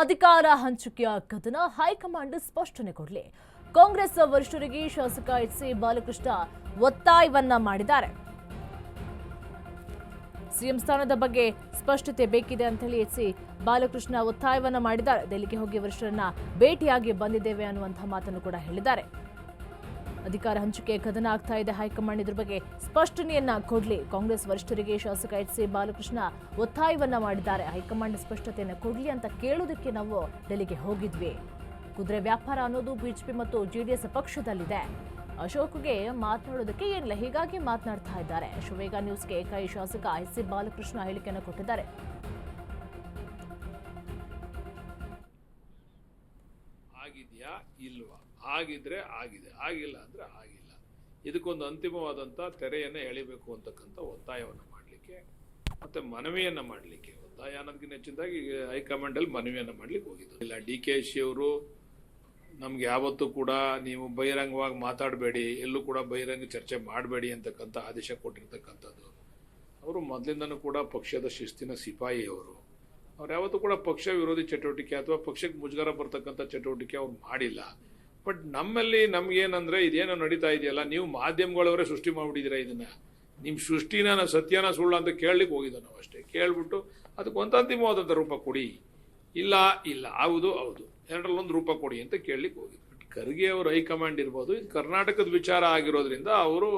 ಅಧಿಕಾರ ಹಂಚಿಕೆಯ ಕದನ ಹೈಕಮಾಂಡ್ ಸ್ಪಷ್ಟನೆ ಕೊಡಲಿ. ಕಾಂಗ್ರೆಸ್ ವರಿಷ್ಠರಿಗೆ ಶಾಸಕ ಎಚ್ ಸಿ ಬಾಲಕೃಷ್ಣ ಒತ್ತಾಯವನ್ನ ಮಾಡಿದ್ದಾರೆ. ಸಿಎಂ ಸ್ಥಾನದ ಬಗ್ಗೆ ಸ್ಪಷ್ಟತೆ ಬೇಕಿದೆ ಅಂತ ಹೇಳಿ ಎಚ್ ಸಿ ಬಾಲಕೃಷ್ಣ ಒತ್ತಾಯವನ್ನ ಮಾಡಿದ್ದಾರೆ. ದೆಹಲಿಗೆ ಹೋಗಿ ವರಿಷ್ಠರನ್ನ ಭೇಟಿಯಾಗಿ ಬಂದಿದ್ದೇವೆ ಅನ್ನುವಂತಹ ಮಾತನ್ನು ಕೂಡ ಹೇಳಿದ್ದಾರೆ. ಅಧಿಕಾರ ಹಂಚಿಕೆ ಕದನ ಆಗ್ತಾ ಇದೆ. ಹೈಕಮಾಂಡ್ ಇದ್ರ ಬಗ್ಗೆ ಸ್ಪಷ್ಟನೆಯನ್ನ ಕೊಡ್ಲಿ. ಕಾಂಗ್ರೆಸ್ ವರಿಷ್ಠರಿಗೆ ಶಾಸಕ ಎಚ್ ಸಿ ಬಾಲಕೃಷ್ಣ ಒತ್ತಾಯವನ್ನ ಮಾಡಿದ್ದಾರೆ. ಹೈಕಮಾಂಡ್ ಸ್ಪಷ್ಟತೆಯನ್ನು ಕೊಡ್ಲಿ ಅಂತ ಕೇಳೋದಕ್ಕೆ ನಾವು ಡೆಲ್ಲಿಗೆ ಹೋಗಿದ್ವಿ. ಕುದುರೆ ವ್ಯಾಪಾರ ಅನ್ನೋದು ಬಿಜೆಪಿ ಮತ್ತು ಜೆಡಿಎಸ್ ಪಕ್ಷದಲ್ಲಿದೆ. ಅಶೋಕ್ಗೆ ಮಾತನಾಡೋದಕ್ಕೆ ಏನಿಲ್ಲ. ಹೀಗಾಗಿ ಮಾತನಾಡ್ತಾ ಇದ್ದಾರೆ. ಶಿವವೇಗ ನ್ಯೂಸ್ಗೆ ಕೈ ಶಾಸಕ ಎಚ್ ಸಿ ಬಾಲಕೃಷ್ಣ ಹೇಳಿಕೆಯನ್ನು ಕೊಟ್ಟಿದ್ದಾರೆ. ಆಗಿದೆಯಾ ಇಲ್ವಾ? ಆಗಿದ್ರೆ ಆಗಿದೆ. ಆಗಿಲ್ಲ ಅಂದ್ರೆ ಆಗಿಲ್ಲ. ಇದಕ್ಕೊಂದು ಅಂತಿಮವಾದಂಥ ತೆರೆಯನ್ನು ಎಳಿಬೇಕು ಅಂತಕ್ಕಂಥ ಒತ್ತಾಯವನ್ನು ಮಾಡಲಿಕ್ಕೆ ಮತ್ತೆ ಮನವಿಯನ್ನು ಮಾಡಲಿಕ್ಕೆ. ಒತ್ತಾಯ ಅನ್ನೋದಕ್ಕಿಂತ ಹೆಚ್ಚಿನದಾಗಿ ಹೈಕಮಾಂಡಲ್ಲಿ ಮನವಿಯನ್ನು ಮಾಡ್ಲಿಕ್ಕೆ ಹೋಗಿದ್ದು. ಇಲ್ಲ, ಡಿ ಕೆ ಶಿ ಅವರು ನಮ್ಗೆ ಯಾವತ್ತೂ ಕೂಡ ನೀವು ಬಹಿರಂಗವಾಗಿ ಮಾತಾಡಬೇಡಿ, ಎಲ್ಲೂ ಕೂಡ ಬಹಿರಂಗ ಚರ್ಚೆ ಮಾಡಬೇಡಿ ಅಂತಕ್ಕಂಥ ಆದೇಶ ಕೊಟ್ಟಿರ್ತಕ್ಕಂಥದ್ದು. ಅವರು ಮೊದಲಿಂದನೂ ಕೂಡ ಪಕ್ಷದ ಶಿಸ್ತಿನ ಸಿಪಾಯಿ ಅವರು ಯಾವತ್ತೂ ಕೂಡ ಪಕ್ಷ ವಿರೋಧಿ ಚಟುವಟಿಕೆ ಅಥವಾ ಪಕ್ಷಕ್ಕೆ ಮುಜುಗರ ಬರ್ತಕ್ಕಂಥ ಚಟುವಟಿಕೆ ಅವ್ರು ಮಾಡಿಲ್ಲ. ಬಟ್ ನಮ್ಮಲ್ಲಿ ನಮ್ಗೇನಂದ್ರೆ ಇದೇನೋ ನಡೀತಾ ಇದೆಯಲ್ಲ, ನೀವು ಮಾಧ್ಯಮಗಳವರೇ ಸೃಷ್ಟಿ ಮಾಡಿಬಿಟ್ಟಿದ್ದೀರಾ ಇದನ್ನು? ನಿಮ್ಮ ಸೃಷ್ಟಿನ ಸತ್ಯನ ಸುಳ್ಳು ಅಂತ ಕೇಳಲಿಕ್ಕೆ ಹೋಗಿದ್ದೆ ನಾವು ಅಷ್ಟೇ. ಕೇಳಿಬಿಟ್ಟು ಅದಕ್ಕೆ ಒಂದು ಅಂತಿಮವಾದಂಥ ರೂಪ ಕೊಡಿ. ಇಲ್ಲ ಇಲ್ಲ, ಹೌದು ಹೌದು. ಎರಡರಲ್ಲೊಂದು ರೂಪ ಕೊಡಿ ಅಂತ ಕೇಳಲಿಕ್ಕೆ ಹೋಗಿದ್ದು ಬಟ್ ಖರ್ಗೆ ಅವರು ಹೈಕಮಾಂಡ್ ಇರ್ಬೋದು. ಇದು ಕರ್ನಾಟಕದ ವಿಚಾರ ಆಗಿರೋದ್ರಿಂದ ಅವರು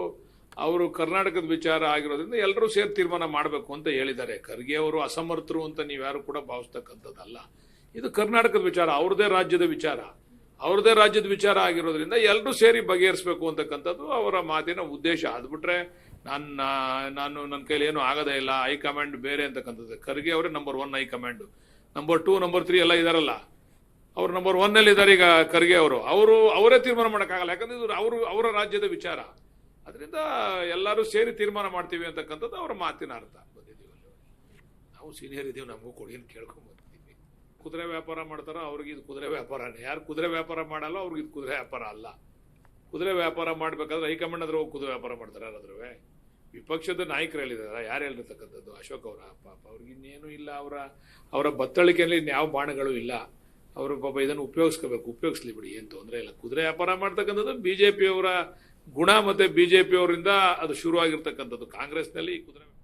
ಅವರು ಕರ್ನಾಟಕದ ವಿಚಾರ ಆಗಿರೋದ್ರಿಂದ ಎಲ್ಲರೂ ಸೇರಿ ತೀರ್ಮಾನ ಮಾಡಬೇಕು ಅಂತ ಹೇಳಿದ್ದಾರೆ. ಖರ್ಗೆ ಅವರು ಅಸಮರ್ಥರು ಅಂತ ನೀವ್ಯಾರು ಕೂಡ ಭಾವಿಸ್ತಕ್ಕಂಥದ್ದಲ್ಲ. ಇದು ಕರ್ನಾಟಕದ ವಿಚಾರ, ಅವ್ರದೇ ರಾಜ್ಯದ ವಿಚಾರ. ಅವ್ರದೇ ರಾಜ್ಯದ ವಿಚಾರ ಆಗಿರೋದ್ರಿಂದ ಎಲ್ಲರೂ ಸೇರಿ ಬಗೆಹರಿಸಬೇಕು ಅಂತಕ್ಕಂಥದ್ದು ಅವರ ಮಾತಿನ ಉದ್ದೇಶ. ಅದ್ಬಿಟ್ರೆ ನನ್ನ, ನಾನು, ನನ್ನ ಕೈಲಿ ಏನೂ ಆಗೋದೇ ಇಲ್ಲ. ಹೈಕಮಾಂಡ್ ಬೇರೆ ಅಂತಕ್ಕಂಥದ್ದು. ಖರ್ಗೆ ಅವರೇ number one high command number two number three ಎಲ್ಲ ಇದಾರಲ್ಲ. ಅವ್ರು ನಂಬರ್ ಒನ್ನಲ್ಲಿ ಇದ್ದಾರೆ ಈಗ ಖರ್ಗೆ ಅವರು. ಅವರು, ಅವರೇ ತೀರ್ಮಾನ ಮಾಡೋಕ್ಕಾಗಲ್ಲ. ಯಾಕಂದ್ರೆ ಇದು ಅವರು, ಅವರ ರಾಜ್ಯದ ವಿಚಾರ. ಅದರಿಂದ ಎಲ್ಲರೂ ಸೇರಿ ತೀರ್ಮಾನ ಮಾಡ್ತೀವಿ ಅಂತಕ್ಕಂಥದ್ದು ಅವರ ಮಾತಿನ ಅರ್ಥ ಬಂದಿದ್ದೀವಿ. ನಾವು ಸೀನಿಯರ್ ಇದ್ದೀವಿ ನಮಗೂ ಕೊಡಿ ಅಂತ ಕೇಳ್ಕೊಂಡ್ ಬರ್ತೀವಿ ಕುದುರೆ ವ್ಯಾಪಾರ ಮಾಡ್ತಾರೋ ಅವ್ರಿಗೆ ಇದು ಕುದುರೆ ವ್ಯಾಪಾರನೇ. ಯಾರು ಕುದುರೆ ವ್ಯಾಪಾರ ಮಾಡಲ್ಲ, ಅವ್ರಿಗೆ ಇದು ಕುದುರೆ ವ್ಯಾಪಾರ ಅಲ್ಲ. ಕುದುರೆ ವ್ಯಾಪಾರ ಮಾಡ್ಬೇಕಾದ್ರೆ ಹೈಕಮಾಂಡ್ ಹತ್ರ ಹೋಗಿ ಕುದುರೆ ವ್ಯಾಪಾರ ಮಾಡ್ತಾರೆ ಯಾರಾದ್ರೂ ವಿಪಕ್ಷದ ನಾಯಕರು ಹೇಳಿದಾರ ಯಾರು ಹೇಳಿರ್ತಕ್ಕಂಥದ್ದು? ಅಶೋಕ್ ಅವರ, ಪಾಪ ಅವ್ರಿಗೆ ಇನ್ನೇನು ಇಲ್ಲ ಅವರ. ಅವರ ಬತ್ತಳಿಕೆಯಲ್ಲಿ ಯಾವ ಬಾಣಗಳು ಇಲ್ಲ. ಅವರು ಪಾಪ ಇದನ್ನು ಉಪಯೋಗಿಸ್ಕೋಬೇಕು, ಉಪಯೋಗಿಸ್ಲಿ ಬಿಡಿ, ಏನು ತೊಂದರೆ ಇಲ್ಲ. ಕುದುರೆ ವ್ಯಾಪಾರ ಮಾಡ್ತಕ್ಕಂಥದ್ದು ಬಿ ಜೆ ಪಿಯವರ ಗುಣ ಮತ್ತು ಬಿ ಜೆ ಅದು ಶುರುವಾಗಿರ್ತಕ್ಕಂಥದ್ದು. ಕಾಂಗ್ರೆಸ್ನಲ್ಲಿ ಕುದುರೆ